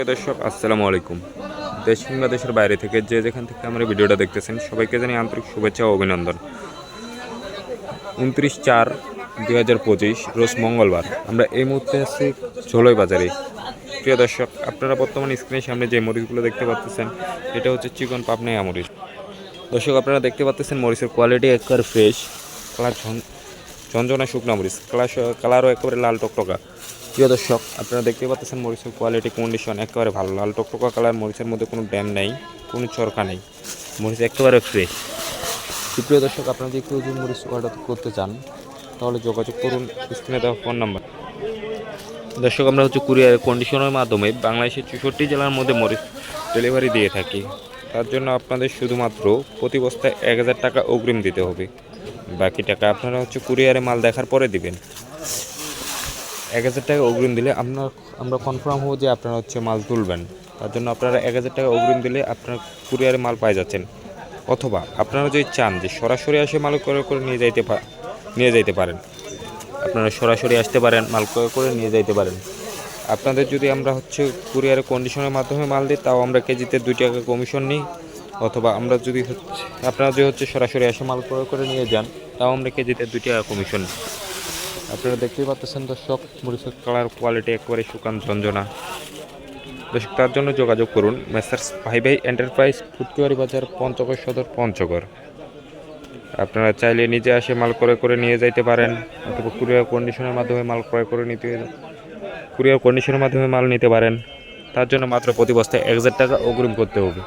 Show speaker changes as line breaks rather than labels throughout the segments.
প্রিয় দর্শক, আসসালামু আলাইকুম। দেশ কিংবা দেশের বাইরে থেকে যে যেখান থেকে আমরা ভিডিওটা দেখতেছেন, সবাইকে জানি আন্তরিক শুভেচ্ছা ও অভিনন্দন। উনত্রিশ চার দুই হাজার পঁচিশ, রোজ মঙ্গলবার। আমরা এই মুহূর্তে আছি ঝোলই বাজারে। প্রিয় দর্শক, আপনারা বর্তমানে স্ক্রিনের সামনে যে মরিচগুলো দেখতে পাচ্ছেন এটা হচ্ছে চিকন পাপনাইয়া মরিচ দর্শক, আপনারা দেখতে পাচ্ছেন মরিচের কোয়ালিটি একবার ফ্রেশ কালার ঝঞ্ঝনা শুকনা মরিচ কালার কালারও একেবারে লাল টকটকা। প্রিয় দর্শক, আপনারা দেখতে পাচ্ছেন মরিচের কোয়ালিটি কন্ডিশন একেবারে ভালো। লাল টকটকা কালার মরিচের মধ্যে কোনো ড্যাম নেই, কোনো চরকা নেই। মরিচ একেবারে ফ্রেশ প্রিয় দর্শক, আপনারা যদি কেউ যদি মরিচ অর্ডার করতে চান, তাহলে যোগাযোগ করুন, স্ক্রিনে দেওয়া ফোন নাম্বার দর্শক, আমরা হচ্ছে কুরিয়ার কন্ডিশনের মাধ্যমে বাংলাদেশের চৌষট্টি জেলার মধ্যে মরিচ ডেলিভারি দিয়ে থাকি। তার জন্য আপনাদের শুধুমাত্র প্রতি বস্তায় এক হাজার টাকা অগ্রিম দিতে হবে। বাকি টাকা আপনারা হচ্ছে কুরিয়ারে মাল দেখার পরে দিবেন। এক হাজার টাকা অগ্রিম দিলে আপনার, আমরা কনফার্ম হব যে আপনারা হচ্ছে মাল তুলবেন। তার জন্য আপনারা এক হাজার টাকা অগ্রিম দিলে আপনার কুরিয়ারে মাল পাই যাচ্ছেন। অথবা আপনারা যদি চান যে সরাসরি এসে মাল ক্রয় করে নিয়ে যাইতে নিয়ে যাইতে পারেন। আপনারা সরাসরি আসতে পারেন, মাল ক্রয় করে নিয়ে যাইতে পারেন। আপনাদের যদি আমরা হচ্ছে কুরিয়ারের কন্ডিশনের মাধ্যমে মাল দিই, তাও আমরা কেজিতে দুই টাকা কমিশন নিই। অথবা আমরা যদি হচ্ছে, আপনারা যদি হচ্ছে সরাসরি এসে মাল ক্রয় করে নিয়ে যান, তাও আমরা কেজিতে দুই টাকা কমিশন নিই। আপনারা দেখতেই পাচ্ছেন, দর্শক মরিচের কালার কোয়ালিটি একেবারে শুকান ঝঞ্ঝনা দর্শক, তার জন্য যোগাযোগ করুন মেসার্স ভাই ভাই এন্টারপ্রাইজ ফুটকিবাড়ি বাজার পঞ্চগড় সদর পঞ্চগড়। আপনারা চাইলে নিজে আসে মাল ক্রয় করে নিয়ে যাইতে পারেন, অথবা কুরিয়ার কন্ডিশনের মাধ্যমে মাল ক্রয় করে নিতে, কুরিয়ার কন্ডিশনের মাধ্যমে মাল নিতে পারেন। তার জন্য মাত্র প্রতি বস্তায় এক হাজার টাকা অগ্রিম করতে হবে।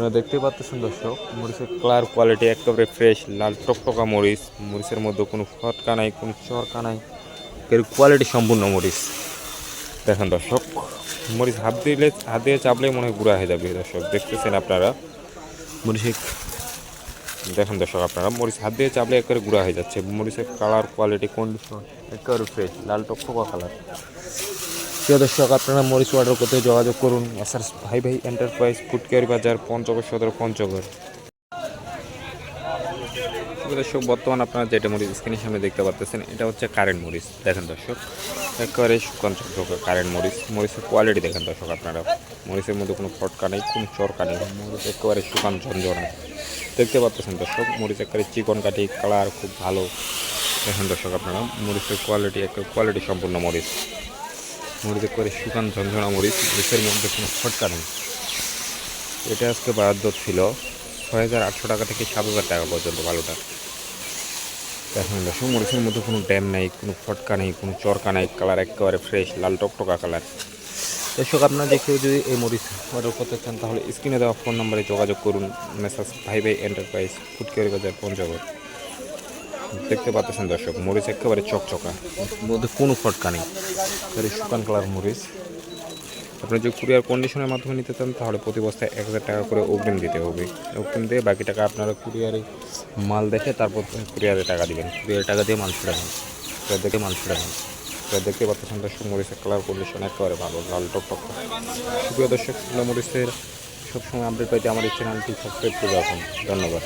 আপনারা দেখতে পাচ্ছেন দর্শক, মরিচের কালার কোয়ালিটি একেবারে ফ্রেশ লাল টকটকা মরিচ। মরিচের মধ্যে কোনো ফটকা নাই, কোনো চরকা নাই। এর কোয়ালিটি সম্পূর্ণ মরিচ। দেখেন দর্শক, মরিচ হাত দিলে, হাত দিয়ে চাপলে মনে হয় গুঁড়া হয়ে যাবে, দর্শক। দেখতেছেন আপনারা? মরিচের, দেখেন দর্শক আপনারা, মরিচ হাত দিয়ে চাপলে একেবারে গুঁড়া হয়ে যাচ্ছে। মরিচের কালার কোয়ালিটি কন্ডিশন একেবারে ফ্রেশ লাল টকটকা কালার প্রিয় দর্শক, আপনারা মরিচ অর্ডার করতে যোগাযোগ করুন। এসআর ভাই ভাই এন্টারপ্রাইজ ফুটকেয়ারি বাজার পঞ্চগড় সদর, পঞ্চগড়। দর্শক, বর্তমান আপনারা যেটা মরিচ স্ক্রিনের সামনে দেখতে পাচ্ছেন এটা হচ্ছে কারেন্ট মরিচ। দেখেন দর্শক, একেবারে শুকান কারেন্ট মরিচ। মরিচের কোয়ালিটি দেখেন দর্শক আপনারা। মরিচের মধ্যে কোনো ফটকা নেই, কোনো চরকা নেই। মরিচ একেবারে শুকান ঝঞ্ঝনা দেখতে পাচ্ছেন দর্শক, মরিচ একেবারে চিকন কাঠি কালার খুব ভালো। দেখেন দর্শক আপনারা, মরিচের কোয়ালিটি একটা কোয়ালিটি সম্পূর্ণ মরিচ। মরিচে করে শুকান ঝঞ্ঝনা মরিচ, মরিচের মধ্যে কোনো ফটকা নেই। এটা আজকে বরাদ্দ ছিল। ছয় হাজার আটশো টাকা থেকে সাত হাজার টাকা পর্যন্ত ভালোটা দেখেন দর্শক মরিচের মধ্যে কোনো ড্যাম নেই, কোনো ফটকা নেই, কোনো চরকা নেই, কালার একেবারে ফ্রেশ লাল টকটকা কালার। দর্শক, আপনারা যে কেউ যদি এই মরিচ অর্ডার করতে চান, তাহলে স্ক্রিনে দেওয়া ফোন নম্বরে যোগাযোগ করুন। মেসাজ ভাই ভাই এন্টারপ্রাইজ ফুটকেরি বাজার, পঞ্চগড়। দেখতে পাচ্ছেন দর্শক মরিচ একেবারে চকচকা। মধ্যে কোনো ফটকা নেই। একেবারে শুকান কালার মরিচ। আপনি যদি কুরিয়ার কন্ডিশনের মাধ্যমে নিতে চান তাহলে প্রতি বস্তায় এক হাজার টাকা করে অগ্রিম দিতে হবে। অগ্রিম দিয়ে বাকি টাকা আপনারা কুরিয়ারে মাল দেখে তারপর কুরিয়ারে টাকা দেবেন। কুরিয়ারে টাকা দিয়ে মাল ছুড়ে নেন কুরিয়ার দেখে মাল ছুড়ে নেন কুরিয়ার দেখতে পাচ্ছেন দর্শক মরিচের কালার কন্ডিশন একেবারে ভালো লাল টক টক সুপ্রিয় দর্শক মরিচের সবসময় আপডেট পাইতে আমার এই চ্যানেলটি সাবস্ক্রাইব করে রাখুন। ধন্যবাদ।